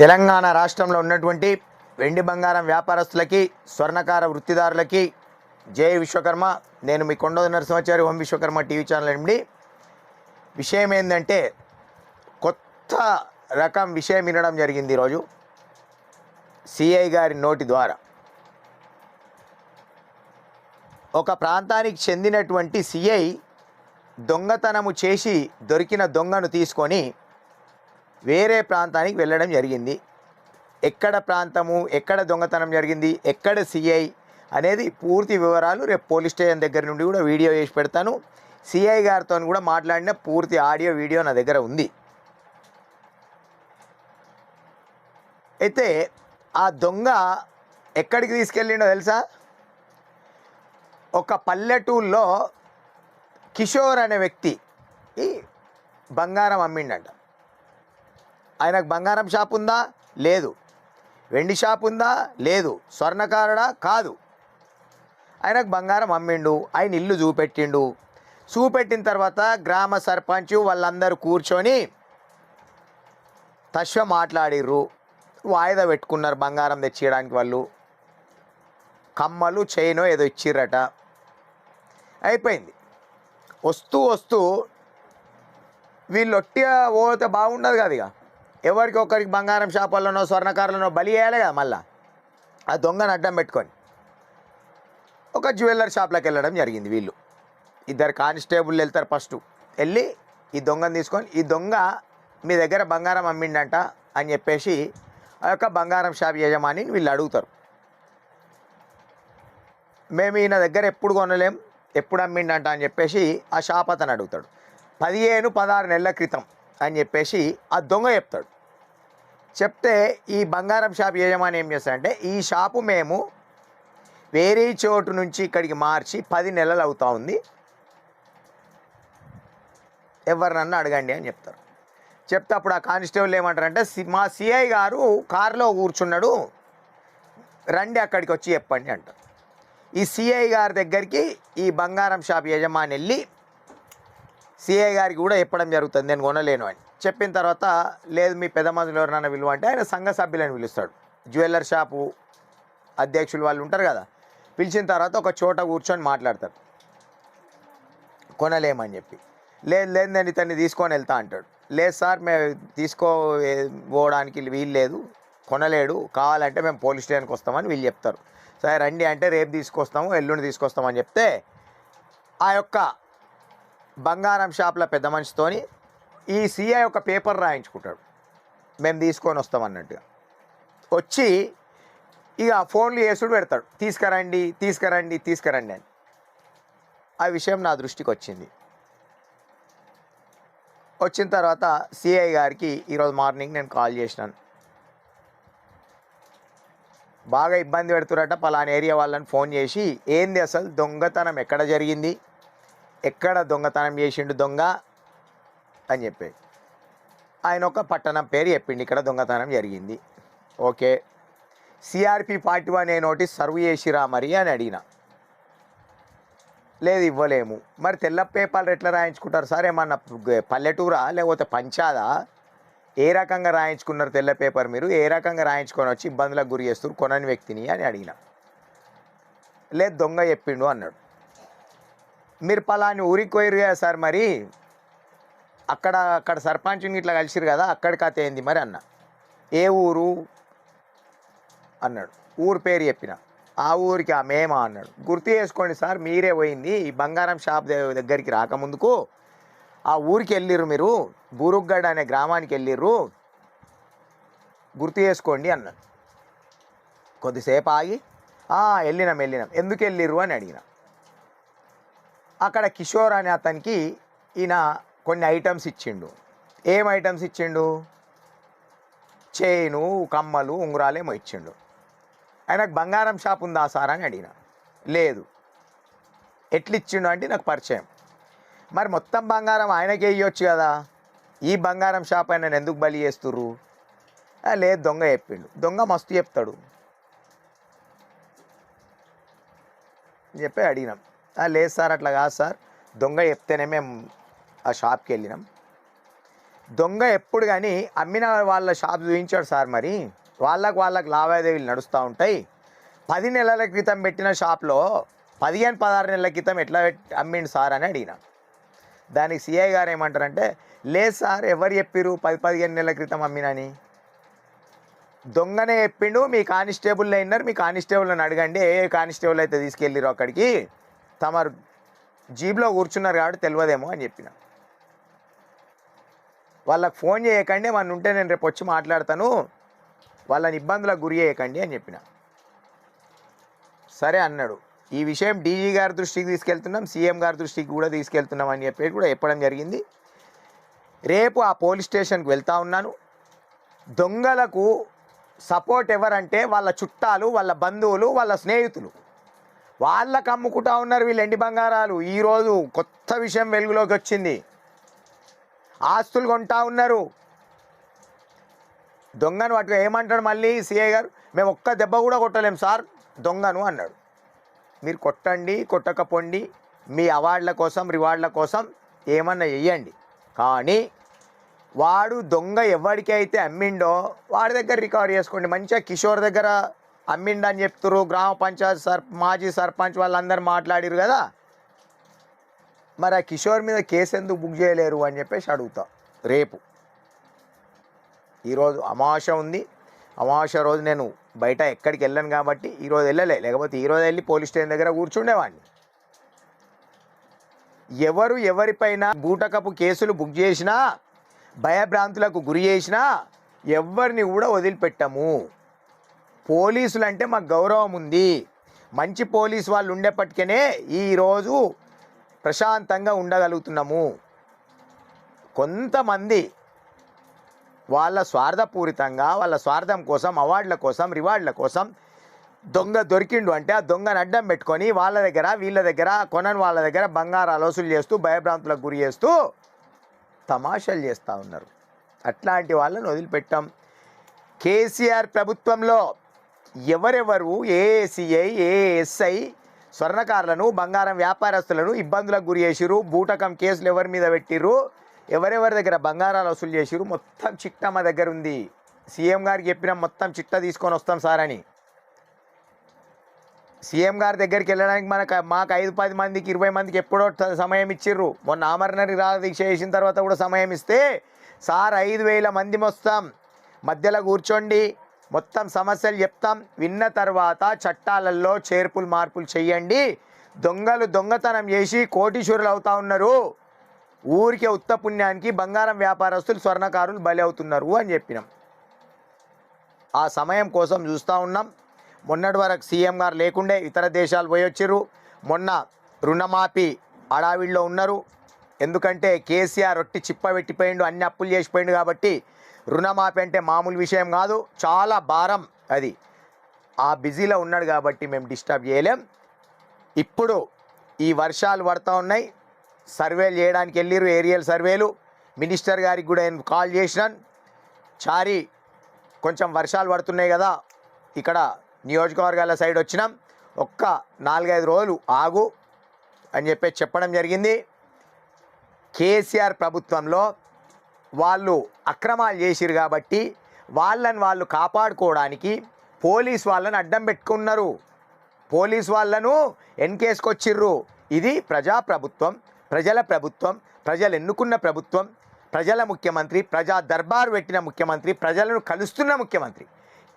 తెలంగాణ రాష్ట్రంలో ఉన్నటువంటి వెండి బంగారం వ్యాపారస్తులకి స్వర్ణకార వృత్తిదారులకి జై విశ్వకర్మ. నేను మీ కొండ నరసింహాచారి ఓం విశ్వకర్మ టీవీ ఛానల్ అండి విషయం ఏంటంటే కొత్త రకం విషయం వినడం జరిగింది ఈరోజు. సిఐ గారి నోటి ద్వారా. ఒక ప్రాంతానికి చెందినటువంటి సిఐ దొంగతనము చేసి దొరికిన దొంగను తీసుకొని వేరే ప్రాంతానికి వెళ్ళడం జరిగింది. ఎక్కడ ప్రాంతము ఎక్కడ దొంగతనం జరిగింది ఎక్కడ సిఐ అనేది పూర్తి వివరాలు రేపు పోలీస్ స్టేషన్ దగ్గర నుండి కూడా వీడియో చేసి పెడతాను. సిఐ గారితో కూడా మాట్లాడిన పూర్తి ఆడియో వీడియో నా దగ్గర ఉంది. అయితే ఆ దొంగ ఎక్కడికి తీసుకెళ్ళిండో తెలుసా? ఒక పల్లెటూరులో కిషోర్ అనే వ్యక్తి ఈ బంగారం అమ్మిండంట. ఆయనకు బంగారం షాప్ ఉందా? లేదు. వెండి షాప్ ఉందా? లేదు. స్వర్ణకారుడా? కాదు. ఆయనకు బంగారం అమ్మిండు ఆయన ఇల్లు చూపెట్టిండు. చూపెట్టిన తర్వాత గ్రామ సర్పంచ్ వాళ్ళందరూ కూర్చొని తశ్వ మాట్లాడిర్రు. వాయిదా పెట్టుకున్నారు బంగారం తెచ్చియడానికి వాళ్ళు. కమ్మలు చైనో ఏదో ఇచ్చిర్రట. అయిపోయింది. వస్తూ వస్తూ వీళ్ళు ఒట్టిగా పోతే బాగుండదు కదా ఇక ఎవరికి ఒకరికి బంగారం షాపుల్లోనో స్వర్ణకారులనో బలి వేయాలి కదా మళ్ళా? ఆ దొంగను అడ్డం పెట్టుకొని. ఒక జ్యువెలర్ షాప్లోకి వెళ్ళడం జరిగింది వీళ్ళు. ఇద్దరు కానిస్టేబుల్ వెళ్తారు ఫస్ట్. వెళ్ళి ఈ దొంగను తీసుకొని ఈ దొంగ మీ దగ్గర బంగారం అమ్మిండంట అని చెప్పేసి ఆ యొక్క బంగారం షాప్ యజమాని వీళ్ళు అడుగుతారు. మేము ఈయన దగ్గర ఎప్పుడు కొనలేం ఎప్పుడు అమ్మిండంట అని చెప్పేసి ఆ షాప్ అతను అడుగుతాడు. పదిహేను పదహారు నెలల క్రితం అని చెప్పేసి ఆ దొంగ చెప్తాడు. చెప్తే ఈ బంగారం షాప్ యజమాని ఏం చేస్తాడంటే ఈ షాపు మేము వేరే చోటు నుంచి ఇక్కడికి మార్చి పది నెలలు అవుతా ఉంది. ఎవరినన్నా అడగండి అని చెప్తారు. చెప్తే అప్పుడు ఆ కానిస్టేబుల్ ఏమంటారంటే మా సిఐ గారు కారులో కూర్చున్నాడు రండి అక్కడికి వచ్చి చెప్పండి అంటారు. ఈ సిఐ గారి దగ్గరికి ఈ బంగారం షాప్ యజమాని వెళ్ళి సిఐ గారికి కూడా చెప్పడం జరుగుతుంది నేను కొనలేను అని. చెప్పిన తర్వాత లేదు మీ పెద్ద మందులు ఎవరినైనా విలువ అంటే ఆయన సంఘ సభ్యులని పిలుస్తాడు. జ్యువెలర్ షాపు అధ్యక్షులు వాళ్ళు ఉంటారు కదా పిలిచిన తర్వాత ఒక చోట కూర్చొని మాట్లాడతారు కొనలేమని చెప్పి. లేదు లేదు నేను ఇతన్ని తీసుకొని వెళ్తా అంటాడు. లేదు సార్ మేము తీసుకో పోవడానికి వీలు లేదు కొనలేడు. కావాలంటే మేము పోలీస్ స్టేషన్కి వస్తామని వీళ్ళు చెప్తారు. సరే రండి అంటే రేపు తీసుకొస్తాము ఎల్లుండి తీసుకొస్తామని చెప్తే ఆ యొక్క బంగారం షాప్లో పెద్ద మనిషితోని ఈ సిఐ ఒక పేపర్ రాయించుకుంటాడు. మేము తీసుకొని వస్తాం అన్నట్టుగా. వచ్చి ఇక ఫోన్లు చేసుడు పెడతాడు. తీసుకురండి తీసుకురండి తీసుకురండి అని. ఆ విషయం నా దృష్టికి వచ్చింది. వచ్చిన తర్వాత సిఐ గారికి ఈరోజు మార్నింగ్ నేను కాల్ చేసినాను. బాగా ఇబ్బంది పెడుతురట పలానా ఏరియా వాళ్ళని ఫోన్ చేసి ఏంది అసలు దొంగతనం? ఎక్కడ జరిగింది? ఎక్కడ దొంగతనం చేసిండు దొంగ? అని చెప్పి. ఆయన ఒక పట్టణం పేరు చెప్పిండు ఇక్కడ దొంగతనం జరిగింది. Okay. CRP party one A notice serve చేసిరా మరి అని అడిగిన. లేదు ఇవ్వలేము. మరి తెల్ల పేపర్లు ఎట్లా రాయించుకుంటారు సార్? ఏమన్నా పల్లెటూరా? లేకపోతే పంచాదా? ఏ రకంగా రాయించుకున్నారు తెల్ల పేపర్ మీరు? ఏ రకంగా రాయించుకొని వచ్చి ఇబ్బందులకు గురి చేస్తారు కొనని వ్యక్తిని అని అడిగిన. లేదు దొంగ చెప్పిండు అన్నాడు. మీరు పలాని ఊరికి పోయిరు కదా సార్ మరి? అక్కడ అక్కడ సర్పంచ్ని ఇట్లా కలిసిరు కదా అక్కడి కథ ఏంది మరి అన్న? ఏ ఊరు? అన్నాడు. ఊరు పేరు చెప్పిన. ఆ ఊరికి ఆ మేమా అన్నాడు. గుర్తు చేసుకోండి సార్ మీరే పోయింది ఈ బంగారం షాప్ దగ్గరికి రాకముందుకు. ఆ ఊరికి వెళ్ళిర్రు మీరు బూరుగ్గడ్ అనే గ్రామానికి వెళ్ళిర్రు. గుర్తు చేసుకోండి అన్నాడు. కొద్దిసేపు ఆగి వెళ్ళినాం వెళ్ళినాం. ఎందుకు వెళ్ళిర్రు అని అడిగిన. అక్కడ కిషోర్ అనే అతనికి ఈయన కొన్ని ఐటమ్స్ ఇచ్చిండు. ఏం ఐటమ్స్ ఇచ్చిండు? చైను కమ్మలు ఉంగరాలేమో ఇచ్చిండు. ఆయనకు బంగారం షాప్ ఉందా సార్ అని అడిగిన. లేదు. ఎట్లిచ్చిండు అంటే నాకు పరిచయం. మరి మొత్తం బంగారం ఆయనకే ఇవ్వచ్చు కదా. ఈ బంగారం షాప్ ఆయన ఎందుకు బలి చేస్తుర్రు? లేదు దొంగ చెప్పిండు. దొంగ మస్తు చెప్తాడు. చెప్పి అడిగినాం. లేదు సార్ అట్లా కాదు సార్. దొంగ చెప్తేనే మేము ఆ షాప్కి వెళ్ళినాం. దొంగ ఎప్పుడు కానీ అమ్మిన వాళ్ళ షాప్ చూపించాడు సార్ మరి. వాళ్ళకు వాళ్ళకు లావాదేవీలు నడుస్తూ ఉంటాయి. పది నెలల క్రితం పెట్టిన షాప్లో పదిహేను పదహారు నెలల క్రితం ఎట్లా పెట్టి అమ్మిండు సార్ అని అడిగిన. దానికి సిఐ గారు ఏమంటారంటే లేదు సార్ ఎవరు చెప్పిరు పది పదిహేను నెలల క్రితం అమ్మినని? దొంగనే చెప్పిండు మీ కానిస్టేబుల్ అయినారు మీ కానిస్టేబుల్ని అడగండి ఏ ఏ కానిస్టేబుల్ అయితే తీసుకెళ్ళిరు అక్కడికి తమరు జీబ్లో కూర్చున్నారు కాబట్టి తెలియదేమో అని చెప్పిన. వాళ్ళకి ఫోన్ చేయకండి మన ఉంటే నేను రేపు వచ్చి మాట్లాడతాను వాళ్ళని ఇబ్బందులకు గురి చేయకండి అని చెప్పిన. సరే అన్నాడు. ఈ విషయం డీజీ గారి దృష్టికి తీసుకెళ్తున్నాం సీఎం గారి దృష్టికి కూడా తీసుకెళ్తున్నాం అని చెప్పి కూడా చెప్పడం జరిగింది. రేపు ఆ పోలీస్ స్టేషన్కి వెళ్తా ఉన్నాను. దొంగలకు సపోర్ట్ ఎవరంటే వాళ్ళ చుట్టాలు వాళ్ళ బంధువులు వాళ్ళ స్నేహితులు. వాళ్ళకు అమ్ముకుంటా ఉన్నారు వీళ్ళు ఎండి బంగారాలు. ఈరోజు కొత్త విషయం వెలుగులోకి వచ్చింది. ఆస్తులు కొంటా ఉన్నారు. దొంగను వాటికి ఏమంటాడు మళ్ళీ సిఐ గారు? మేము ఒక్క దెబ్బ కూడా కొట్టలేము సార్ దొంగను అన్నాడు. మీరు కొట్టండి కొట్టకపోండి మీ అవార్డుల కోసం రివార్డుల కోసం ఏమన్నా చెయ్యండి. కానీ వాడు దొంగ ఎవరికైతే అమ్మిండో వాడి దగ్గర రికవర్ చేసుకోండి. మంచిగా కిషోర్ దగ్గర అమ్మిండని చెప్తురు గ్రామ పంచాయత్ సర్ మాజీ సర్పంచ్ వాళ్ళందరూ మాట్లాడిరు కదా. మరి ఆ కిషోర్ మీద కేసు ఎందుకు బుక్ చేయలేరు అని చెప్పేసి అడుగుతా. రేపు. ఈరోజు అమావాస ఉంది. అమావాస రోజు నేను బయట ఎక్కడికి వెళ్ళను కాబట్టి ఈరోజు వెళ్ళలే. లేకపోతే ఈరోజు వెళ్ళి పోలీస్ స్టేషన్ దగ్గర కూర్చుండేవాడిని. ఎవరు ఎవరిపైన బూటకపు కేసులు బుక్ చేసినా భయభ్రాంతులకు గురి చేసినా ఎవరిని కూడా వదిలిపెట్టము. పోలీసులు అంటే మాకు గౌరవం ఉంది. మంచి పోలీసు వాళ్ళు ఉండేప్పటికనే ఈరోజు ప్రశాంతంగా ఉండగలుగుతున్నాము. కొంతమంది వాళ్ళ స్వార్థపూరితంగా వాళ్ళ స్వార్థం కోసం అవార్డుల కోసం రివార్డుల కోసం దొంగ దొరికిండు అంటే ఆ దొంగను అడ్డం పెట్టుకొని వాళ్ళ దగ్గర వీళ్ళ దగ్గర కొనని వాళ్ళ దగ్గర బంగారాలు వసూలు చేస్తూ భయభ్రాంతులకు గురి చేస్తూ తమాషాలు చేస్తూ ఉన్నారు. అట్లాంటి వాళ్ళని వదిలిపెట్టాం. కేసీఆర్ ప్రభుత్వంలో ఎవరెవరు? ఏఏసిఐ ఏఎస్ఐ స్వర్ణకారులను బంగారం వ్యాపారస్తులను ఇబ్బందులకు గురి చేసిరు బూటకం కేసులు ఎవరి మీద పెట్టిర్రు? ఎవరెవరి దగ్గర బంగారాలు వసూలు చేసిరు మొత్తం చిట్టా మా దగ్గర ఉంది. సీఎం గారికి చెప్పిన మొత్తం చిట్టా తీసుకొని వస్తాం సార్ అని. సీఎం గారి దగ్గరికి వెళ్ళడానికి మనకు మాకు ఐదు పది మందికి ఇరవై మందికి ఎప్పుడో సమయం ఇచ్చిర్రు. మొన్న ఆమరణరి దీక్ష చేసిన తర్వాత కూడా సమయం ఇస్తే సార్ ఐదు వేల మంది వస్తాం. మధ్యలో కూర్చోండి. మొత్తం సమస్యలు చెప్తాం. విన్న తర్వాత చట్టాలలో చేర్పులు మార్పులు చేయండి. దొంగలు దొంగతనం చేసి కోటీశ్వరులు అవుతా ఉన్నారు. ఊరికే ఉత్త పుణ్యానికి బంగారం వ్యాపారస్తులు స్వర్ణకారులు బలి అవుతున్నారు అని చెప్పినాం. ఆ సమయం కోసం చూస్తూ ఉన్నాం. మొన్నటి వరకు సీఎం గారు లేకుండే ఇతర దేశాలు పోయొచ్చారు మొన్న రుణమాఫీ అడావిడిలో ఉన్నారు. ఎందుకంటే కేసీఆర్ రొట్టి చిప్ప పెట్టిపోయిండు అన్ని అప్పులు చేసిపోయిండు కాబట్టి రుణమాఫీ అంటే మామూలు విషయం కాదు. చాలా భారం అది. ఆ బిజీలో ఉన్నాడు కాబట్టి మేము డిస్టర్బ్ చేయలేం. ఇప్పుడు ఈ వర్షాలు పడతా ఉన్నాయి. సర్వేలు చేయడానికి వెళ్ళిర్రు ఏరియల్ సర్వేలు. మినిస్టర్ గారికి కూడా నేను కాల్ చేసినాను. చారి కొంచెం వర్షాలు పడుతున్నాయి కదా ఇక్కడ నియోజకవర్గాల సైడ్ వచ్చినాం. ఒక్క నాలుగైదు రోజులు ఆగు అని చెప్పి చెప్పడం జరిగింది. కేసీఆర్ ప్రభుత్వంలో వాళ్ళు అక్రమాలు చేసిరు కాబట్టి వాళ్ళని వాళ్ళు కాపాడుకోవడానికి పోలీస్ వాళ్ళని అడ్డం పెట్టుకున్నారు. పోలీస్ వాళ్ళను ఎన్కేసుకొచ్చిర్రు. ఇది ప్రజా ప్రభుత్వం ప్రజల ప్రభుత్వం ప్రజలు ఎన్నుకున్న ప్రభుత్వం ప్రజల ముఖ్యమంత్రి ప్రజా దర్బారు పెట్టిన ముఖ్యమంత్రి ప్రజలను కలుస్తున్న ముఖ్యమంత్రి.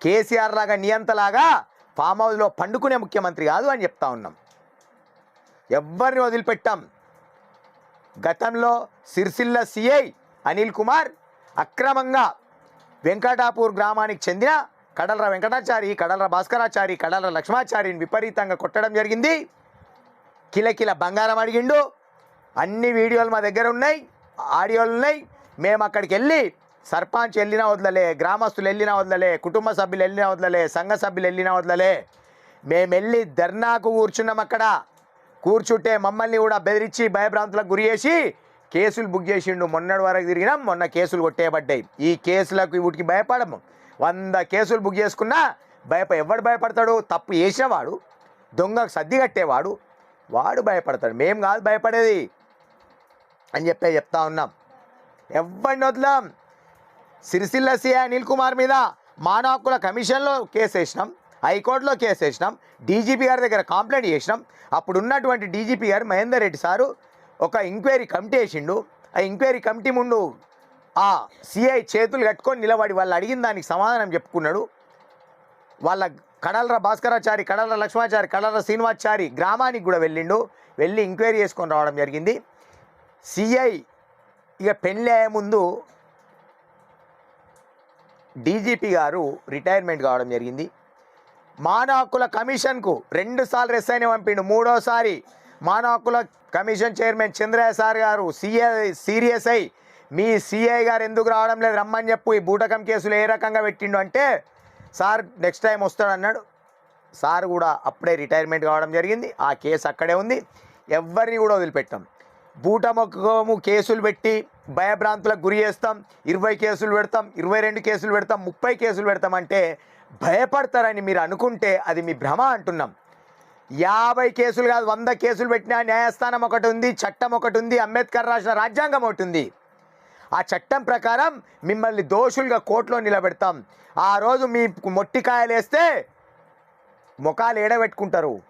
కేసీఆర్ లాగా నియంతలాగా ఫామ్ హౌస్లో పండుకునే ముఖ్యమంత్రి కాదు అని చెప్తా ఉన్నాం. ఎవ్వరిని వదిలిపెట్టాం. గతంలో సిరిసిల్ల సిఐ అనిల్ కుమార్ అక్రమంగా వెంకటాపూర్ గ్రామానికి చెందిన కడలర వెంకటాచారి కడలర భాస్కరాచారి కడలర లక్ష్మాచారిని విపరీతంగా కొట్టడం జరిగింది. కిలకిల బంగారం అడిగిండు. అన్ని వీడియోలు మా దగ్గర ఉన్నాయి ఆడియోలు ఉన్నాయి. మేము అక్కడికి వెళ్ళి సర్పంచ్ వెళ్ళినా వదలలే గ్రామస్తులు వెళ్ళినా వదలలే కుటుంబ సభ్యులు వెళ్ళినా వదలలే సంఘ సభ్యులు వెళ్ళినా వదలలే. మేము వెళ్ళి ధర్నాకు కూర్చున్నాం అక్కడ. కూర్చుంటే మమ్మల్ని కూడా బెదిరించి భయభ్రాంతులకు గురి చేసి కేసులు బుక్ చేసిండు మొన్నటి వరకు తిరిగినాం మొన్న కేసులు కొట్టేయబడ్డాయి. ఈ కేసులకు వీటికి భయపడము. వంద కేసులు బుక్ చేసుకున్నా భయప ఎవడు భయపడతాడు? తప్పు చేసినవాడు దొంగకు సర్ది కట్టేవాడు వాడు భయపడతాడు. మేము కాదు భయపడేది అని చెప్పే చెప్తా ఉన్నాం. ఎవరిని వదలాం. సిరిసిల్ల సిఐ అనిల్ కుమార్ మీద మానవ హక్కుల కమిషన్లో కేసు వేసినాం హైకోర్టులో కేసు వేసినాం డీజీపీ గారి దగ్గర కంప్లైంట్ చేసినాం. అప్పుడు ఉన్నటువంటి డీజీపీ గారు మహేందర్ రెడ్డి సారు ఒక ఎంక్వైరీ కమిటీ వేసిండు ఆ ఎంక్వైరీ కమిటీ ముందు ఆ సిఐ చేతులు కట్టుకొని నిలబడి వాళ్ళు అడిగిన దానికి సమాధానం చెప్పుకున్నాడు. వాళ్ళ కడలర భాస్కరాచారి కడలర లక్ష్మాచారి కడలర శ్రీనివాచారి గ్రామానికి కూడా వెళ్ళిండు. వెళ్ళి ఎంక్వైరీ చేసుకొని రావడం జరిగింది. సిఐ ఇక పెళ్ళి అయ్యే ముందు డీజీపీ గారు రిటైర్మెంట్ కావడం జరిగింది. మానవ హక్కుల కమిషన్కు రెండుసార్లు రెస్సైన్ పంపిండు. మూడోసారి మానవ హక్కుల కమిషన్ చైర్మన్ చంద్రయ్య సార్ గారు సీఏ సీరియస్. అయి మీ సిఐ గారు ఎందుకు రావడం లేదు? రమ్మని చెప్పు ఈ బూటకం కేసులు ఏ రకంగా పెట్టిండు అంటే సార్ నెక్స్ట్ టైం వస్తాడన్నాడు సార్ కూడా అప్పుడే రిటైర్మెంట్ కావడం జరిగింది. ఆ కేసు అక్కడే ఉంది. ఎవరిని కూడా వదిలిపెట్టాం. బూటమొక్కము కేసులు పెట్టి భయభ్రాంతులకు గురి చేస్తాం. ఇరవై కేసులు పెడతాం ఇరవై రెండు కేసులు పెడతాం ముప్పై కేసులు పెడతామంటే భయపడతారని మీరు అనుకుంటే అది మీ భ్రమ అంటున్నాం. యాభై కేసులు కాదు వంద కేసులు పెట్టినా న్యాయస్థానం ఒకటి ఉంది చట్టం ఒకటి ఉంది అంబేద్కర్ రాసిన రాజ్యాంగం ఒకటి ఉంది. ఆ చట్టం ప్రకారం మిమ్మల్ని దోషులుగా కోర్టులో నిలబెడతాం. ఆ రోజు మీ మొట్టికాయలు వేస్తే ముఖాలు ఏడబెట్టుకుంటారు.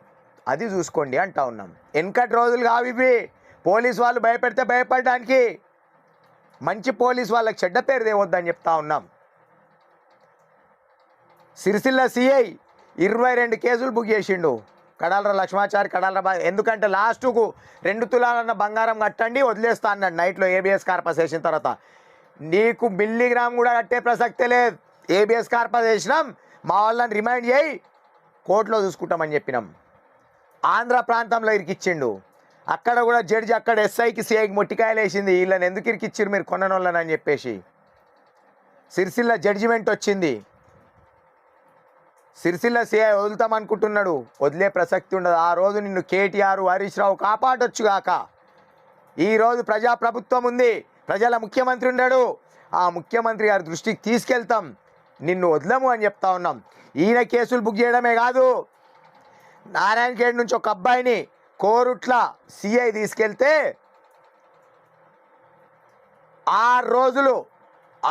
అది చూసుకోండి అంటా ఉన్నాం. వెనకటి రోజులు కావు ఇవి. పోలీస్ వాళ్ళు భయపెడితే భయపడడానికి. మంచి పోలీస్ వాళ్ళకి చెడ్డ పేరు తేవద్దని చెప్తా ఉన్నాం. సిరిసిల్ల సిఐ ఇరవై రెండు కేసులు బుక్ చేసిండు. కడాలర లక్ష్మాచారి కడాలర బా ఎందుకంటే లాస్ట్కు రెండు తులాలన్న బంగారం కట్టండి వదిలేస్తా అన్నాడు నైట్లో ఏబిఎస్ కార్పస్ వేసిన తర్వాత. నీకు మిల్లీగ్రామ్ కూడా కట్టే ప్రసక్తే లేదు. ఏబిఎస్ కార్పస్ వేసినాం మా వాళ్ళని రిమైండ్ చేయి కోర్టులో చూసుకుంటామని చెప్పినాం. ఆంధ్ర ప్రాంతంలో ఇరికిచ్చిండు. అక్కడ కూడా జడ్జి అక్కడ ఎస్ఐకి సిఐకి మొట్టికాయలు వేసింది. వీళ్ళని ఎందుకు ఇరికిచ్చిర్రు మీరు కొన్ననోళ్ళని అని చెప్పేసి. సిరిసిల్ల జడ్జిమెంట్ వచ్చింది. సిరిసిల్ల సీఐ వదులుతామనుకుంటున్నాడు వదిలే ప్రసక్తి ఉండదు. ఆ రోజు నిన్ను కేటీఆర్ హరీష్ రావు కాపాడొచ్చుగాక ఈరోజు ప్రజాప్రభుత్వం ఉంది. ప్రజల ముఖ్యమంత్రి ఉన్నాడు ఆ ముఖ్యమంత్రి గారి దృష్టికి తీసుకెళ్తాం. నిన్ను వదలము అని చెప్తా ఉన్నాం. ఈయన కేసులు బుక్ చేయడమే కాదు. నారాయణఖేడ్ నుంచి ఒక అబ్బాయిని కోరుట్ల సిఐ తీసుకెళ్తే ఆరు రోజులు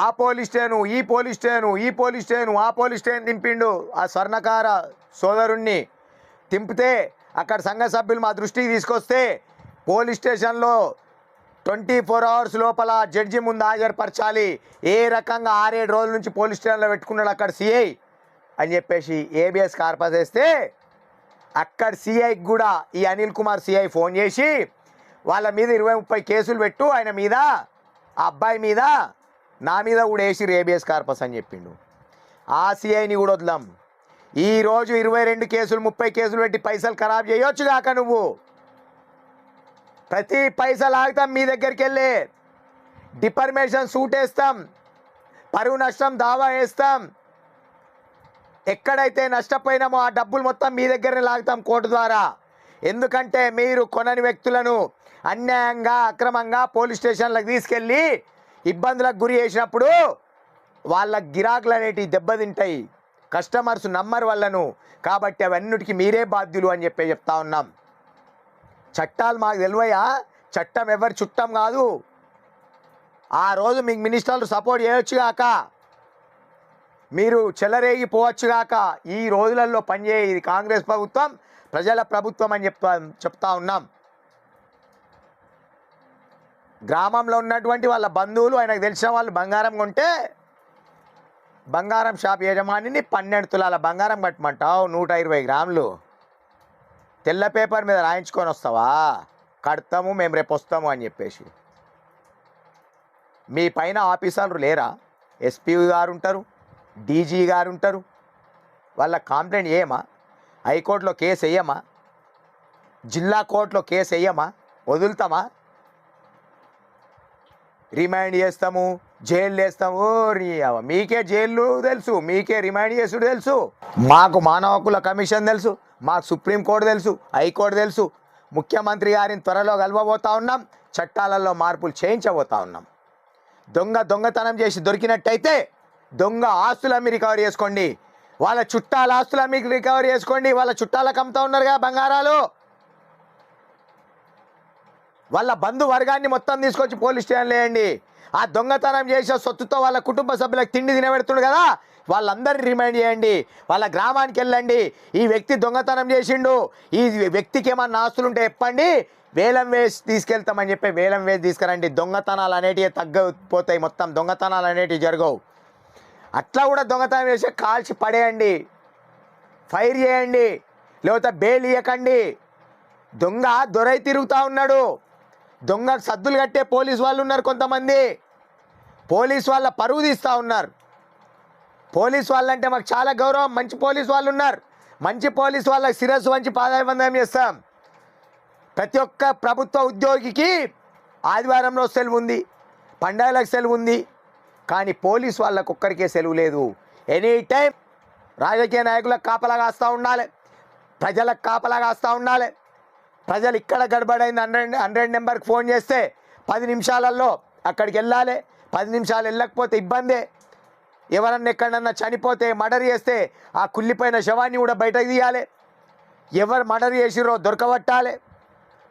ఆ పోలీస్ స్టేను ఈ పోలీస్ స్టేను ఈ పోలీస్ స్టేను ఆ పోలీస్ స్టేన్ దింపిండు ఆ స్వర్ణకార సోదరుణ్ణి. తింపితే అక్కడ సంఘ సభ్యులు మా దృష్టికి తీసుకొస్తే పోలీస్ స్టేషన్లో ట్వంటీ ఫోర్ అవర్స్ లోపల జడ్జి ముందు హాజరుపరచాలి. ఏ రకంగా ఆరేడు రోజుల నుంచి పోలీస్ స్టేషన్లో పెట్టుకున్నాడు అక్కడ సిఐ అని చెప్పేసి ఏబిఎస్ కార్పస్ వేస్తే అక్కడ సిఐకి కూడా ఈ అనిల్ కుమార్ సిఐ ఫోన్ చేసి వాళ్ళ మీద ఇరవై ముప్పై కేసులు పెట్టు ఆయన మీద ఆ అబ్బాయి మీద నా మీద కూడా వేసి రేబియస్ కార్పస్ అని చెప్పిండు. ఆ సిఐని కూడా వదలం ఈరోజు ఇరవై రెండు కేసులు ముప్పై కేసులు పెట్టి పైసలు ఖరాబ్ చేయొచ్చు కాక నువ్వు. ప్రతి పైసలు ఆగుతాం మీ దగ్గరికి వెళ్ళి. డిపర్మేషన్ సూట్ వేస్తాం. పరువు నష్టం దావా వేస్తాం. ఎక్కడైతే నష్టపోయినామో ఆ డబ్బులు మొత్తం మీ దగ్గరనే లాగుతాం కోర్టు ద్వారా. ఎందుకంటే మీరు కొనని వ్యక్తులను అన్యాయంగా అక్రమంగా పోలీస్ స్టేషన్లకు తీసుకెళ్ళి ఇబ్బందులకు గురి చేసినప్పుడు వాళ్ళ గిరాకులు అనేటివి దెబ్బతింటాయి. కస్టమర్స్ నమ్మరు వాళ్ళను. కాబట్టి అవన్నిటికీ మీరే బాధ్యులు అని చెప్పి చెప్తా ఉన్నాం. చట్టాలు మాకు తెలివయా చట్టం ఎవరి చుట్టం కాదు. ఆ రోజు మీకు మినిస్టర్లు సపోర్ట్ చేయొచ్చు కాక. మీరు చెలరేగిపోవచ్చు కాక. ఈ రోజులలో పనిచేయేది కాంగ్రెస్ ప్రభుత్వం ప్రజల ప్రభుత్వం అని చెప్తా చెప్తా ఉన్నాం. గ్రామంలో ఉన్నటువంటి వాళ్ళ బంధువులు ఆయనకు తెలిసిన వాళ్ళు బంగారం కొంటే బంగారం షాప్ యజమానిని పన్నెండు తులాల బంగారం కట్టమంటావు నూట ఇరవై గ్రాములు. తెల్ల పేపర్ మీద రాయించుకొని వస్తావా? కడతాము మేము రేపు వస్తాము అని చెప్పేసి. మీ పైన ఆఫీసర్లు లేరా? ఎస్పీ గారు ఉంటారు డీజీ గారు ఉంటారు. వాళ్ళ కంప్లైంట్ ఏమా హైకోర్టులో కేసు వేయమా జిల్లా కోర్టులో కేసు వేయమా వదులుతామా? రిమైండ్ చేస్తాము జైలు వేస్తాము రీ అవ్వ. మీకే జైలు తెలుసు మీకే రిమైండ్ చేసుడు తెలుసు. మాకు మానవ హక్కుల కమిషన్ తెలుసు మాకు సుప్రీంకోర్టు తెలుసు హైకోర్టు తెలుసు. ముఖ్యమంత్రి గారిని త్వరలో కలవబోతా ఉన్నాం చట్టాలలో మార్పులు చేయించబోతా ఉన్నాం. దొంగ దొంగతనం చేసి దొరికినట్టయితే దొంగ ఆస్తులు అమ్మి రికవర్ చేసుకోండి. వాళ్ళ చుట్టాల ఆస్తులు అమ్మి రికవర్ చేసుకోండి. వాళ్ళ చుట్టాలకు అమ్ముతా ఉన్నారుగా బంగారాలు. వాళ్ళ బంధు వర్గాన్ని మొత్తం తీసుకొచ్చి పోలీస్ స్టేషన్ వేయండి. ఆ దొంగతనం చేసే సొత్తుతో వాళ్ళ కుటుంబ సభ్యులకు తిండి తినబెడుతుంది కదా వాళ్ళందరినీ రిమైండ్ చేయండి. వాళ్ళ గ్రామానికి వెళ్ళండి. ఈ వ్యక్తి దొంగతనం చేసిండు. ఈ వ్యక్తికి ఏమన్నా ఆస్తులు ఉంటే చెప్పండి. వేలం వేసి తీసుకెళ్తామని చెప్పి వేలం వేసి తీసుకురండి. దొంగతనాలు అనేటివి తగ్గిపోతాయి మొత్తం దొంగతనాలు అనేటివి జరగవు. అట్లా కూడా దొంగతనం చేసి కాల్చి పడేయండి. ఫైర్ చేయండి. లేకపోతే బెయిల్ ఇవ్వకండి దొంగ దొరై తిరుగుతూ ఉన్నాడు. దొంగ సద్దులు కట్టే పోలీస్ వాళ్ళు ఉన్నారు కొంతమంది. పోలీస్ వాళ్ళ పరువు తీస్తూ ఉన్నారు. పోలీస్ వాళ్ళంటే మాకు చాలా గౌరవం. మంచి పోలీస్ వాళ్ళు ఉన్నారు. మంచి పోలీస్ వాళ్ళకి శిరస్సు వంచి పాదాభివందనం చేస్తాం. ప్రతి ఒక్క ప్రభుత్వ ఉద్యోగికి ఆదివారంలో సెలవు ఉంది పండగలకు సెలవు ఉంది కానీ పోలీస్ వాళ్ళకు ఒక్కరికే సెలవు లేదు. ఎనీ టైం రాజకీయ నాయకులకు కాపలా కాస్తూ ఉండాలి. ప్రజలకు కాపలా కాస్తూ ఉండాలి. ప్రజలు ఇక్కడ గడబడైంది. హండ్రెడ్ హండ్రెడ్ నెంబర్కి ఫోన్ చేస్తే పది నిమిషాలలో అక్కడికి వెళ్ళాలి. పది నిమిషాలు వెళ్ళకపోతే ఇబ్బందే. ఎవరన్నా ఎక్కడన్నా చనిపోతే మర్డర్ చేస్తే ఆ కుళ్ళిపోయిన శవాన్ని కూడా బయటకు తీయాలి. ఎవరు మర్డర్ చేసిరో దొరకబట్టాలి.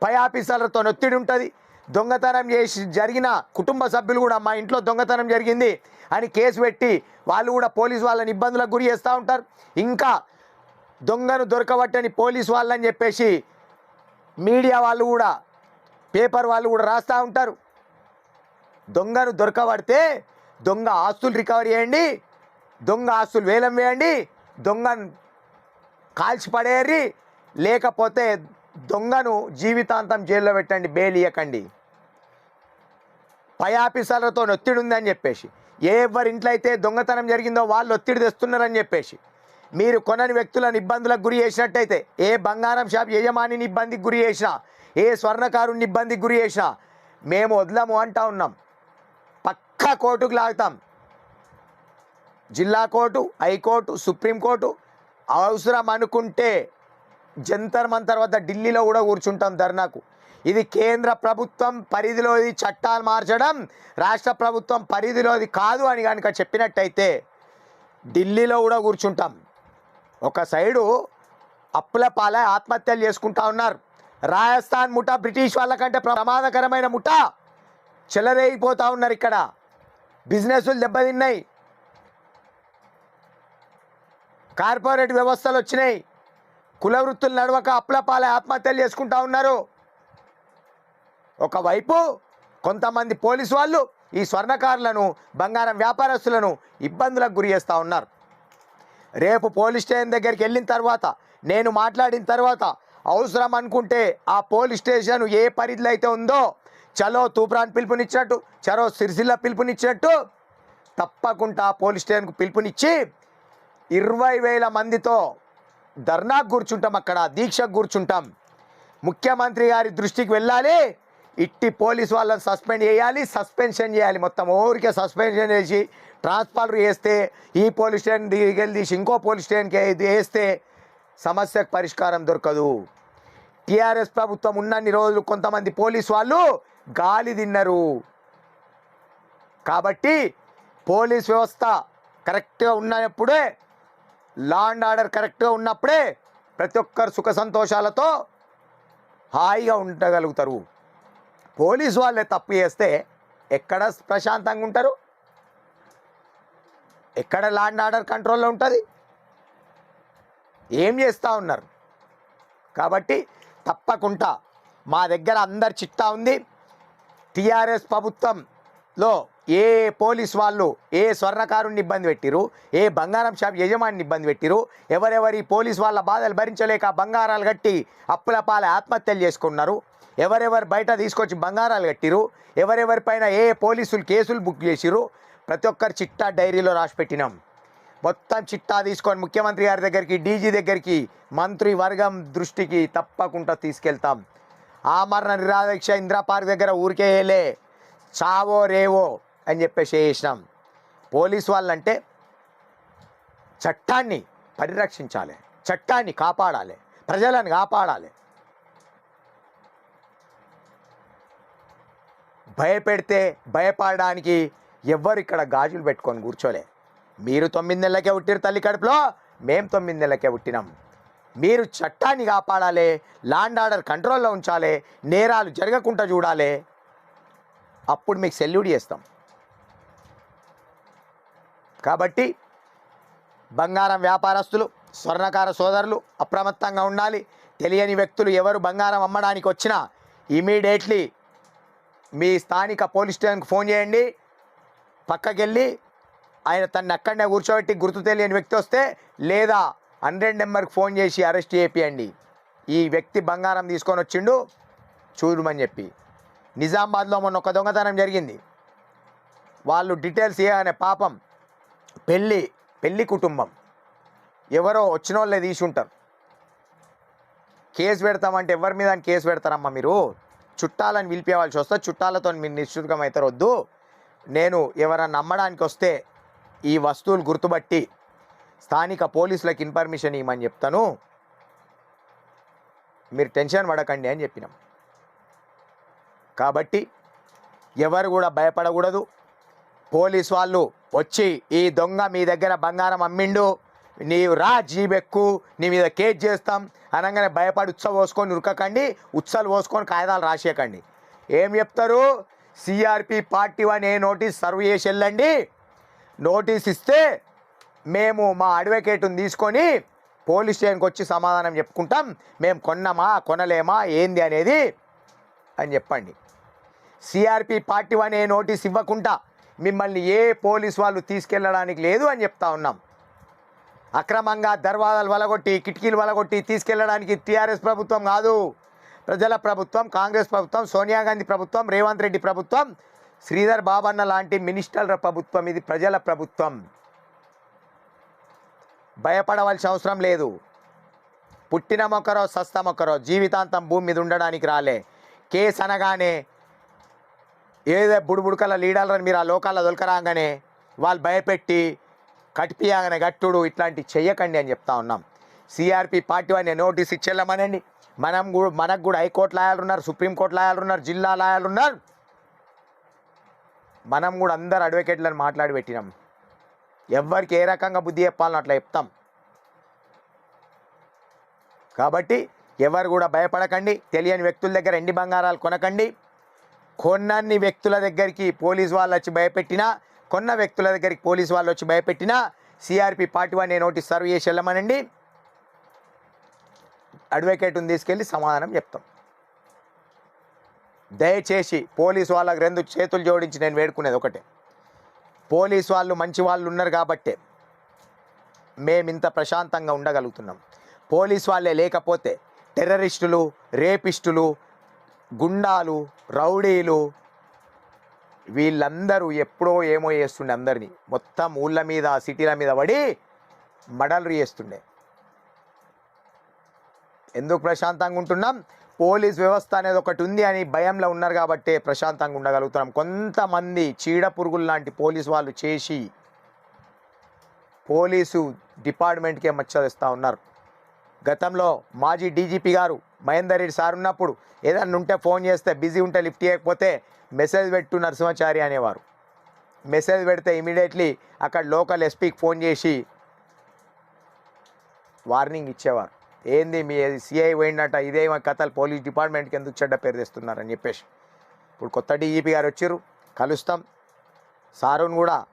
పై ఆఫీసర్లతో ఒత్తిడి ఉంటుంది. దొంగతనం చేసి జరిగిన కుటుంబ సభ్యులు కూడా మా ఇంట్లో దొంగతనం జరిగింది అని కేసు పెట్టి వాళ్ళు కూడా పోలీసు వాళ్ళని ఇబ్బందులకు గురి చేస్తూ ఉంటారు. ఇంకా దొంగను దొరకబట్టని పోలీసు వాళ్ళని చెప్పేసి మీడియా వాళ్ళు కూడా పేపర్ వాళ్ళు కూడా రాస్తూ ఉంటారు. దొంగను దొరకబడితే దొంగ ఆస్తులు రికవరీ చేయండి దొంగ ఆస్తులు వేలం వేయండి దొంగను కాల్చి పడేయర్రి లేకపోతే దొంగను జీవితాంతం జైల్లో పెట్టండి బెయిల్ ఇవ్వకండి పై ఆఫీసర్లతో ఒత్తిడి ఉందని చెప్పేసి ఏ ఎవరి ఇంట్లో అయితే దొంగతనం జరిగిందో వాళ్ళు ఒత్తిడి తెస్తున్నారని చెప్పేసి మీరు కొనని వ్యక్తులను ఇబ్బందులకు గురి చేసినట్టయితే ఏ బంగారం షాప్ యజమానిని ఇబ్బందికి గురి చేసినా ఏ స్వర్ణకారుని ఇబ్బందికి గురి చేసినా మేము వదలము అంటా ఉన్నాం. పక్కా కోర్టుకు లాగుతాం. జిల్లా కోర్టు హైకోర్టు సుప్రీంకోర్టు అవసరం అనుకుంటే జంతర్ మంతర్ వద్ద ఢిల్లీలో కూడా కూర్చుంటాం ధర్నాకు. ఇది కేంద్ర ప్రభుత్వం పరిధిలోది చట్టాలు మార్చడం రాష్ట్ర ప్రభుత్వం పరిధిలోది కాదు అని కనుక చెప్పినట్టయితే ఢిల్లీలో కూడా కూర్చుంటాం. ఒక సైడు అప్పుల పాల ఆత్మహత్యలు చేసుకుంటా ఉన్నారు. రాజస్థాన్ ముఠా బ్రిటిష్ వాళ్ళకంటే ప్రమాదకరమైన ముఠా చెలరేగిపోతూ ఉన్నారు ఇక్కడ. బిజినెస్లు దెబ్బతిన్నాయి. కార్పొరేట్ వ్యవస్థలు వచ్చినాయి. కుల వృత్తులు నడవక అప్పుల పాల ఆత్మహత్యలు చేసుకుంటా ఉన్నారు. ఒకవైపు కొంతమంది పోలీసు వాళ్ళు ఈ స్వర్ణకారులను బంగారం వ్యాపారస్తులను ఇబ్బందులకు గురి చేస్తూ ఉన్నారు. రేపు పోలీస్ స్టేషన్ దగ్గరికి వెళ్ళిన తర్వాత నేను మాట్లాడిన తర్వాత అవసరం అనుకుంటే ఆ పోలీస్ స్టేషన్ ఏ పరిధిలో అయితే ఉందో చలో తూప్రాన్ పిలుపునిచ్చినట్టు చలో సిరిసిల్ల పిలుపునిచ్చినట్టు తప్పకుండా పోలీస్ స్టేషన్కు పిలుపునిచ్చి ఇరవై వేల మందితో ధర్నాకు కూర్చుంటాం అక్కడ దీక్షకు కూర్చుంటాం. ముఖ్యమంత్రి గారి దృష్టికి వెళ్ళాలి ఇట్టి పోలీస్ వాళ్ళని సస్పెండ్ చేయాలి సస్పెన్షన్ చేయాలి మొత్తం ఊరికే సస్పెన్షన్ చేసి ట్రాన్స్ఫార్మర్ చేస్తే ఈ పోలీస్ స్టేషన్ దిగెళ్ళి తీసి ఇంకో పోలీస్ స్టేషన్కి వేస్తే సమస్యకు పరిష్కారం దొరకదు. టీఆర్ఎస్ ప్రభుత్వం ఉన్నన్ని రోజులు కొంతమంది పోలీస్ వాళ్ళు గాలి తిన్నారు. కాబట్టి పోలీస్ వ్యవస్థ కరెక్ట్గా ఉన్నప్పుడే లా అండ్ ఆర్డర్ కరెక్ట్గా ఉన్నప్పుడే ప్రతి ఒక్కరు సుఖ సంతోషాలతో హాయిగా ఉండగలుగుతారు. పోలీసు వాళ్ళే తప్పు చేస్తే ఎక్కడ ప్రశాంతంగా ఉంటారు? ఎక్కడ ల్యాండ్ ఆర్డర్ కంట్రోల్లో ఉంటుంది? ఏం చేస్తూ ఉన్నారు? కాబట్టి తప్పకుండా మా దగ్గర అందరి చిట్టా ఉంది. టీఆర్ఎస్ ప్రభుత్వంలో ఏ పోలీస్ వాళ్ళు ఏ స్వర్ణకారుని ఇబ్బంది పెట్టిరు ఏ బంగారం షాప్ యజమానిని ఇబ్బంది పెట్టిరు ఎవరెవరి పోలీస్ వాళ్ళ బాధలు భరించలేక బంగారాలు కట్టి అప్పుల పాల ఆత్మహత్యలు చేసుకున్నారు ఎవరెవరు బయట తీసుకొచ్చి బంగారాలు కట్టిరు ఎవరెవరిపైన ఏ పోలీసులు కేసులు బుక్ చేసిరు ప్రతి ఒక్కరు చిట్టా డైరీలో రాసి పెట్టినాం. మొత్తం చిట్టా తీసుకొని ముఖ్యమంత్రి గారి దగ్గరికి డీజీ దగ్గరికి మంత్రి వర్గం దృష్టికి తప్పకుండా తీసుకెళ్తాం. ఆమరణ నిరాదీక్ష ఇందిరా పార్క్ దగ్గర ఊరికే వేలే చావో రేవో అని చెప్పేసి చేసినాం పోలీస్ వాళ్ళంటే చట్టాన్ని పరిరక్షించాలి చట్టాన్ని కాపాడాలి ప్రజలను కాపాడాలి. భయపెడితే భయపడడానికి ఎవ్వరు ఇక్కడ గాజులు పెట్టుకొని కూర్చోలే. మీరు తొమ్మిది నెలలకే పుట్టిరు తల్లి కడుపులో మేము తొమ్మిది నెలలకే పుట్టినాం మీరు చట్టాన్ని కాపాడాలి లాండ్ ఆర్డర్ కంట్రోల్లో ఉంచాలి నేరాలు జరగకుండా చూడాలి. అప్పుడు మీకు సెల్యూట్ చేస్తాం. కాబట్టి బంగారం వ్యాపారస్తులు స్వర్ణకార సోదరులు అప్రమత్తంగా ఉండాలి. తెలియని వ్యక్తులు ఎవరు బంగారం అమ్మడానికి వచ్చినా ఇమీడియట్లీ మీ స్థానిక పోలీస్ స్టేషన్కి ఫోన్ చేయండి. పక్కకెళ్ళి ఆయన తన్ని అక్కడనే కూర్చోబెట్టి గుర్తు తెలియని వ్యక్తి వస్తే లేదా హండ్రెడ్ నెంబర్కి ఫోన్ చేసి అరెస్ట్ చేపియండి. ఈ వ్యక్తి బంగారం తీసుకొని వచ్చిండు చూడమని చెప్పి. నిజామాబాద్లో మొన్న ఒక దొంగతనం జరిగింది. వాళ్ళు డీటెయిల్స్ ఇవ్వగానే పాపం పెళ్ళి పెళ్ళి కుటుంబం. ఎవరో వచ్చిన వాళ్ళే తీసి ఉంటారు కేసు పెడతామంటే ఎవరి మీద అని కేసు పెడతారమ్మా మీరు? చుట్టాలని పిలిపేవాల్సి వస్తే చుట్టాలతో మీరు నిశ్చుతకం అవుతారు వద్దు నేను ఎవరన్నా నమ్మడానికి వస్తే ఈ వస్తువులు గుర్తుపట్టి స్థానిక పోలీసులకు ఇన్ఫర్మేషన్ ఇవ్వమని చెప్తాను. మీరు టెన్షన్ పడకండి అని చెప్పినాం. కాబట్టి ఎవరు కూడా భయపడకూడదు. పోలీస్ వాళ్ళు వచ్చి ఈ దొంగ మీ దగ్గర బంగారం అమ్మిండు నీవు రా జీబెక్కు నీ మీద కేసు చేస్తాం అనగానే భయపడి ఉత్సవ పోసుకొని ఉరకకండి ఉత్సలు పోసుకొని కాగితాలు రాసేయకండి. ఏం చెప్తారు? CRP party one A notice serve చేసి వెళ్ళండి. నోటీస్ ఇస్తే మేము మా అడ్వకేట్ని తీసుకొని పోలీస్ స్టేషన్కి వచ్చి సమాధానం చెప్పుకుంటాం. మేము కొన్నామా కొనలేమా ఏంది అనేది అని చెప్పండి. సిఆర్పి పార్టీ వన్ నోటీస్ ఇవ్వకుండా మిమ్మల్ని ఏ పోలీస్ వాళ్ళు తీసుకెళ్ళడానికి లేదు అని చెప్తా ఉన్నాం. అక్రమంగా దర్వాజాలు వలగొట్టి కిటికీలు వలగొట్టి తీసుకెళ్ళడానికి టీఆర్ఎస్ ప్రభుత్వం కాదు. ప్రజల ప్రభుత్వం కాంగ్రెస్ ప్రభుత్వం సోనియా గాంధీ ప్రభుత్వం రేవంత్ రెడ్డి ప్రభుత్వం శ్రీధర్ బాబన్న లాంటి మినిస్టర్ల ప్రభుత్వం. ఇది ప్రజల ప్రభుత్వం. భయపడవలసిన అవసరం లేదు. పుట్టిన మొక్కరో సస్త మొక్కరో జీవితాంతం భూమి మీద ఉండడానికి రాలే. కేసు అనగానే ఏదో బుడుబుడుకల లీడర్లను మీరు ఆ లోకాల్లో దొలకరాగానే వాళ్ళు భయపెట్టి కటిపియాగానే గట్టుడు ఇట్లాంటి చెయ్యకండి అని చెప్తా ఉన్నాం. సిఆర్పి పార్టీ వారిని నోటీస్ ఇచ్చేళ్ళమనండి. మనం కూడా మనకు కూడా హైకోర్టు లాయాలు ఉన్నారు సుప్రీంకోర్టు లాయాలు ఉన్నారు జిల్లా లాయాలు ఉన్నారు. మనం కూడా అందరు అడ్వకేట్లను మాట్లాడి పెట్టినాం. ఎవరికి ఏ రకంగా బుద్ధి చెప్పాలని అట్లా చెప్తాం. కాబట్టి ఎవరు కూడా భయపడకండి. తెలియని వ్యక్తుల దగ్గర ఎండి బంగారాలు కొనకండి. కొన్నన్ని వ్యక్తుల దగ్గరికి పోలీస్ వాళ్ళు వచ్చి భయపెట్టినా కొన్న వ్యక్తుల దగ్గరికి పోలీస్ వాళ్ళు వచ్చి భయపెట్టినా CRP party one notice serve చేసి వెళ్ళమనండి. అడ్వకేట్ని తీసుకెళ్ళి సమాధానం చెప్తాం. దయచేసి పోలీస్ వాళ్ళకి రెండు చేతులు జోడించి నేను వేడుకునేది ఒకటే. పోలీస్ వాళ్ళు మంచి వాళ్ళు ఉన్నారు కాబట్టే మేము ఇంత ప్రశాంతంగా ఉండగలుగుతున్నాం. పోలీస్ వాళ్ళే లేకపోతే టెర్రరిస్టులు రేపిస్టులు గుండాలు రౌడీలు వీళ్ళందరూ ఎప్పుడో ఏమో చేస్తుండే అందరినీ. మొత్తం ఊళ్ళ మీద సిటీల మీద పడి మడలు చేస్తుండే. ఎందుకు ప్రశాంతంగా ఉంటున్నాం? పోలీస్ వ్యవస్థ అనేది ఒకటి ఉంది అని భయంలో ఉన్నారు కాబట్టి ప్రశాంతంగా ఉండగలుగుతున్నాం. కొంతమంది చీడ పురుగులు లాంటి పోలీసు వాళ్ళు చేసి పోలీసు డిపార్ట్మెంట్కే మచ్చరిస్తూ ఉన్నారు. గతంలో మాజీ డీజీపీ గారు మహేందర్ రెడ్డి సార్ ఉన్నప్పుడు ఏదన్నా ఉంటే ఫోన్ చేస్తే బిజీ ఉంటే లిఫ్ట్ చేయకపోతే మెసేజ్ పెట్టు నరసింహాచారి అనేవారు. మెసేజ్ పెడితే ఇమీడియట్లీ అక్కడ లోకల్ ఎస్పీకి ఫోన్ చేసి వార్నింగ్ ఇచ్చేవారు. ఏంది మీ సిఐ పోయిందట ఇదే కథలు పోలీస్ డిపార్ట్మెంట్కి ఎందుకు చెడ్డ పేరు తెస్తున్నారని చెప్పేసి. ఇప్పుడు కొత్త డీఈపీ గారు వచ్చారు కలుస్తాం. సారుని కూడా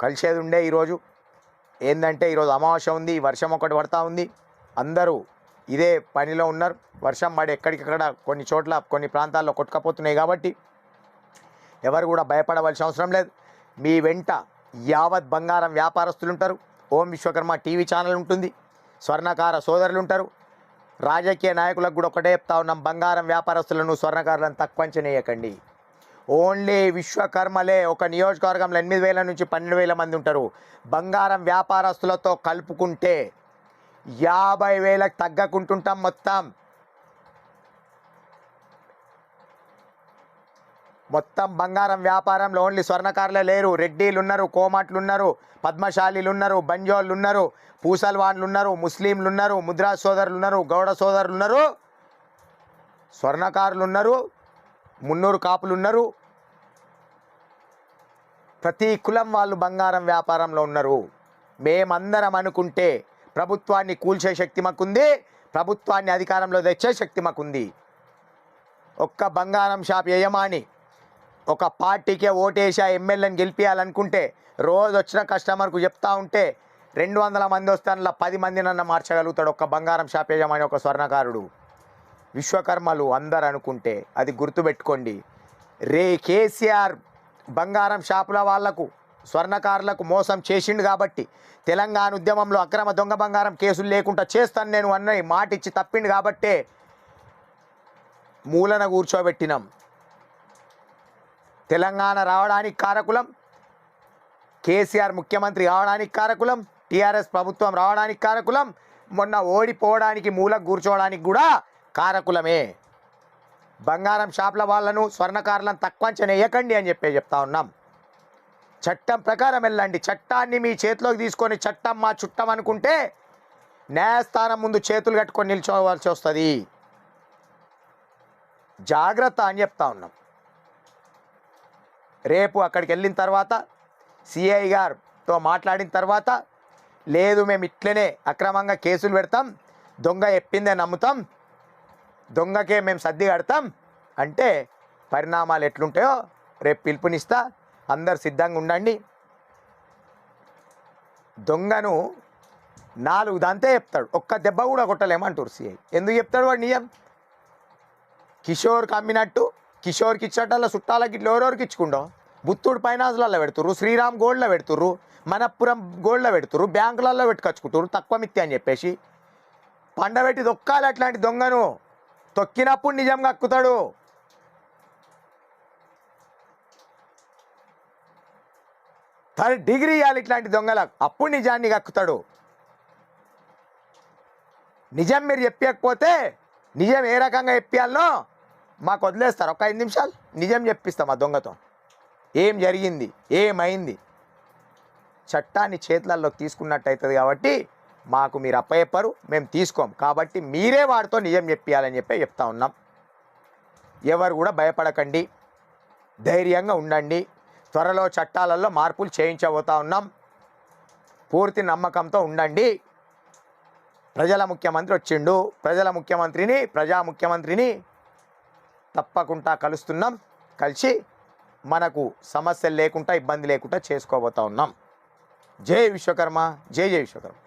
కలిసేది ఉండే ఈరోజు. ఏంటంటే ఈరోజు అమావాస్య ఉంది వర్షం ఒకటి పడతా ఉంది. అందరూ ఇదే పనిలో ఉన్నారు. వర్షం పడి ఎక్కడికక్కడ కొన్ని చోట్ల కొన్ని ప్రాంతాల్లో కొట్టుకపోతున్నాయి కాబట్టి ఎవరు కూడా భయపడవలసిన అవసరం లేదు. మీ వెంట యావత్ బంగారం వ్యాపారస్తులు ఉంటారు. ఓం విశ్వకర్మ టీవీ ఛానల్ ఉంటుంది. స్వర్ణకార సోదరులు ఉంటారు. రాజకీయ నాయకులకు కూడా ఒకటే చెప్తా ఉన్నాం బంగారం వ్యాపారస్తులను స్వర్ణకారులను తక్కువ చేయకండి ఓన్లీ విశ్వకర్మలే ఒక నియోజకవర్గంలో ఎనిమిది వేల నుంచి పన్నెండు వేల మంది ఉంటారు. బంగారం వ్యాపారస్తులతో కలుపుకుంటే యాభై వేలకు తగ్గకుంటుంటాం మొత్తం. మొత్తం బంగారం వ్యాపారంలో ఓన్లీ స్వర్ణకారులే లేరు. రెడ్డీలు ఉన్నారు కోమాట్లు ఉన్నారు పద్మశాలీలు ఉన్నారు బంజోళ్ళు ఉన్నారు పూసల్వాన్లు ఉన్నారు ముస్లింలు ఉన్నారు ముద్రా సోదరులు ఉన్నారు గౌడ సోదరులు ఉన్నారు స్వర్ణకారులు ఉన్నారు మున్నూరు కాపులు ఉన్నారు. ప్రతి కులం వాళ్ళు బంగారం వ్యాపారంలో ఉన్నారు. మేమందరం అనుకుంటే ప్రభుత్వాన్ని కూల్చే శక్తి మాకుంది ప్రభుత్వాన్ని అధికారంలో తెచ్చే శక్తి మాకుంది. ఒక్క బంగారం షాప్ యజమాని ఒక పార్టీకే ఓటేసి ఆ ఎమ్మెల్యేని గెలిపించాలనుకుంటే రోజు వచ్చిన కస్టమర్కు చెప్తా ఉంటే రెండు వందల మంది వస్తే అందులో పది మందినన్న మార్చగలుగుతాడు ఒక బంగారం షాప్ యజమాని ఒక స్వర్ణకారుడు. విశ్వకర్మలు అందరు అనుకుంటే అది గుర్తుపెట్టుకోండి. రే కేసీఆర్ బంగారం షాపుల వాళ్ళకు స్వర్ణకారులకు మోసం చేసిండు కాబట్టి తెలంగాణ ఉద్యమంలో అక్రమ దొంగ బంగారం కేసులు లేకుండా చేస్తాను నేను అన్న మాట ఇచ్చి తప్పిండు కాబట్టే మూలన కూర్చోబెట్టినాం. తెలంగాణ రావడానికి కారకులం. కేసీఆర్ ముఖ్యమంత్రి కావడానికి కారకులం. టీఆర్ఎస్ ప్రభుత్వం రావడానికి కారకులం. మొన్న ఓడిపోవడానికి మూల కూర్చోవడానికి కూడా కారకులమే. బంగారం షాపుల వాళ్ళను స్వర్ణకారులను తక్కువంచనేయకండి అని చెప్పి చెప్తా ఉన్నాం. చట్టం ప్రకారం వెళ్ళండి. చట్టాన్ని మీ చేతిలోకి తీసుకొని చట్టం మా చుట్టం అనుకుంటే న్యాయస్థానం ముందు చేతులు కట్టుకొని నిల్చోవలసి వస్తుంది. జాగ్రత్త అని చెప్తా ఉన్నాం. రేపు అక్కడికి వెళ్ళిన తర్వాత సిఐ గారితో మాట్లాడిన తర్వాత లేదు మేము ఇట్లనే అక్రమంగా కేసులు పెడతాం దొంగ ఎప్పిందే నమ్ముతాం దొంగకే మేము సర్ది కడతాం అంటే పరిణామాలు ఎట్లుంటాయో రేపు పిలుపునిస్తా అందరు సిద్ధంగా ఉండండి. దొంగను నాలుగు దాంతే చెప్తాడు ఒక్క దెబ్బ కూడా కొట్టలేమంటారు సిఐ ఎందుకు చెప్తాడు వాడు నియం కిషోర్కి అమ్మినట్టు కిషోర్కి అలా చుట్టాలకి ఇట్లా ఎవరెవరికి ఇచ్చుకుంటాం? బుత్తూడు ఫైనాన్స్లలో పెడుతుర్రు శ్రీరామ్ గోల్డ్లో పెడుతుర్రు మనప్పురం గోల్డ్లో పెడుతుర్రు బ్యాంకులలో పెట్టుకొచ్చుకుంటారు తక్కువ మిత్తి అని చెప్పేసి. పండబెట్టి దొక్కాలి అట్లాంటి దొంగను. తొక్కినప్పుడు నిజం కక్కుతాడు తను డిగ్రీ ఇవ్వాలి ఇట్లాంటి దొంగలకు. అప్పుడు నిజాన్ని కక్కుతాడు నిజం మీరు చెప్పకపోతే నిజం ఏ రకంగా చెప్పాలనో మాకు వదిలేస్తారు. ఒక ఐదు నిమిషాలు నిజం చెప్పిస్తాం ఆ దొంగతో. ఏం జరిగింది? ఏమైంది? చట్టాన్ని చేతులలోకి తీసుకున్నట్టు అవుతుంది కాబట్టి మాకు మీరు అప్పచెప్పరు మేము తీసుకోం. కాబట్టి మీరే వాడితో నిజం చెప్పాలని చెప్పి చెప్తా ఉన్నాం. ఎవరు కూడా భయపడకండి. ధైర్యంగా ఉండండి. త్వరలో చట్టాలలో మార్పులు చేయించబోతా ఉన్నాం. పూర్తి నమ్మకంతో ఉండండి. ప్రజల ముఖ్యమంత్రి వచ్చిండు. ప్రజల ముఖ్యమంత్రిని ప్రజా ముఖ్యమంత్రిని తప్పకుండా కలుస్తున్నాం. కలిసి మనకు సమస్యలు లేకుండా ఇబ్బంది లేకుండా చేసుకోబోతా ఉన్నాం. జై విశ్వకర్మ జై జై విశ్వకర్మ.